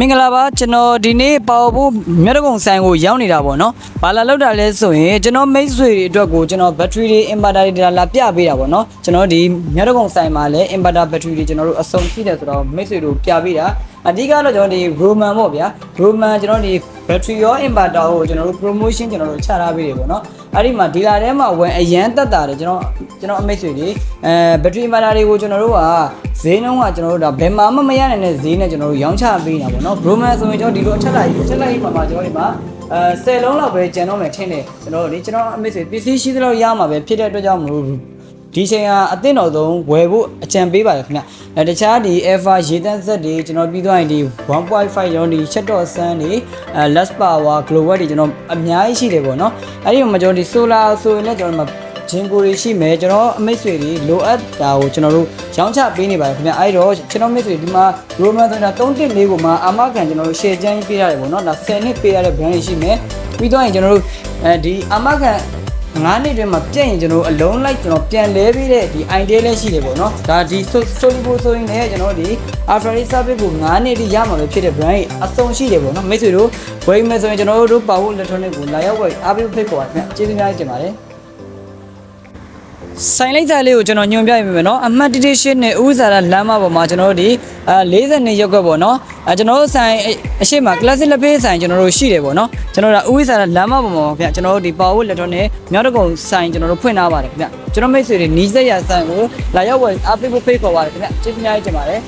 မင်္ဂလာပါကျွန်တော်ဒီနေ့ပေါဖို့မြတ်တကုံဆိုင်ကိုရောက်နေတာပေါ့နော်။ဘာလာလောက်တာလဲဆိုရင်ကျွန်တော်မိတ်ဆွေတွေအတွက်ကိုကျွန်တော်ဘက်ထရီတွေ inverter တွေလာပြပေးတာပေါ့နော်။ကျွန်တော်ဒီမြတ်တကုံဆိုင်မှာလည်း inverter ဘက်ထရီတွေကျွန်တော်တို့အစုံရှိတယ်ဆိုတော့မိတ်ဆွေတို့ပြပေးတာ အဓိကတော့ကျွန်တော်ဒီ Roman ပေါ့ဗျာ Roman ကျွန်တော်ဒီ battery ရော inverter ကိုကျွန်တော်တို့ promotion ကျွန်တော်တို့ချထားပေးတယ်ပေါ့နော်အဲ့ဒီမှာဒီလာထဲမှာဝင်အရန်တက်တာတယ်ကျွန်တော်ကျွန်တော်အမိတ်ဆွေတွေအဲ battery inverter တွေကိုကျွန်တော်တို့ကဈေးနှုန်းကကျွန်တော်တို့ဒါဘယ်မှာမှမရနိုင်တဲ့ဈေးနဲ့ကျွန်တော်တို့ရောင်းချပေးနေတာပေါ့နော် Roman ဆိုရင်ကျွန်တော်ဒီလိုအချက်လိုက်အချက်လိုက်မှာမှာကျွန်တော်ဒီမှာအဲ10လုံးလောက်ပဲကျန်တော့မယ်ထင်တယ်ကျွန်တော်တို့ဒီကျွန်တော်အမိတ်ဆွေပစ္စည်းရှိသလောက်ရမှာပဲဖြစ်တဲ့အတွက်ကြောင့်မလို့ ဒီချိန်ကအသင့်တော်ဆုံးဝယ်ဖို့အကြံပေးပါတယ်ခင်ဗျအဲတခြားဒီ Alpha ရေတန်းဆက်တွေကျွန်တော်ပြီးသွားရင်ဒီ1.5ရောင်းဒီ Chat.Sun တွေအဲ Less Power Glowwatt တွေကျွန်တော်အများကြီးရှိတယ်ပေါ့နော်အဲ့ဒီမှာကျွန်တော်ဒီ Solar ဆိုရင်လည်းကျွန်တော်ဒီမှာဂျင်ကိုတွေရှိမယ်ကျွန်တော်အမိတ်ဆွေတွေလိုအပ်တာကိုကျွန်တော်တို့ရောင်းချပေးနေပါတယ်ခင်ဗျအဲ့တော့ကျွန်တော်မိတ်ဆွေဒီမှာ Roman ဆိုတာ3.4ကိုမှအာမခံကျွန်တော်တို့ share ချမ်းပေးရတယ်ပေါ့နော်ဒါ10နှစ်ပေးရတဲ့ brand တွေရှိမယ်ပြီးတော့ရင်ကျွန်တော်တို့အဲဒီအာမခံ ငါးနှစ်တွင်မှာပြည့်ရင်ကျွန်တော်တို့အလုံးလိုက်ကျွန်တော်ပြန်လဲပေးတဲ့ဒီ idea လည်းရှိတယ်ပေါ့နော်ဒါဒီ Solibo ဆိုရင်လည်းကျွန်တော်တို့ဒီ After Service ကို9နှစ်တိရမှာပဲဖြစ်တဲ့ brand ကြီးအစုံရှိတယ်ပေါ့နော်မိတ်ဆွေတို့ဝယ်မယ်ဆိုရင်ကျွန်တော်တို့ပါဖို့ electronic ကိုလာရောက်ဝယ်အားပေးဖိတ်ခေါ်ပါခင်ဗျကျေးဇူးများကြီးတင်ပါတယ် ဆိုင်လိုက်သားလေးကိုကျွန်တော်ညွှန်ပြပေးမယ်နော်အမှတ်တတိရှင်းနဲ့ဥဇာရလမ်းမပေါ်မှာကျွန်တော်တို့ဒီအဲ42ရုပ်ကပေါ့နော်အဲကျွန်တော်တို့ဆိုင်အရှိမ classic လက်ဖေးဆိုင်ကျွန်တော်တို့ရှိတယ်ပေါ့နော်ကျွန်တော်တို့ဥဇာရလမ်းမပေါ်မှာဗျကျွန်တော်တို့ဒီ power electronic မြောက်တကုံဆိုင်ကျွန်တော်တို့ဖွင့်ထားပါတယ်ခင်ဗျကျွန်တော်မိတ်ဆွေတွေနီးစက်ရဆိုင်ကိုလာရောက်ဝယ်အားပေးဖို့ဖိတ်ခေါ်ပါတယ်ခင်ဗျကျေးဇူးများကြီးတင်ပါတယ်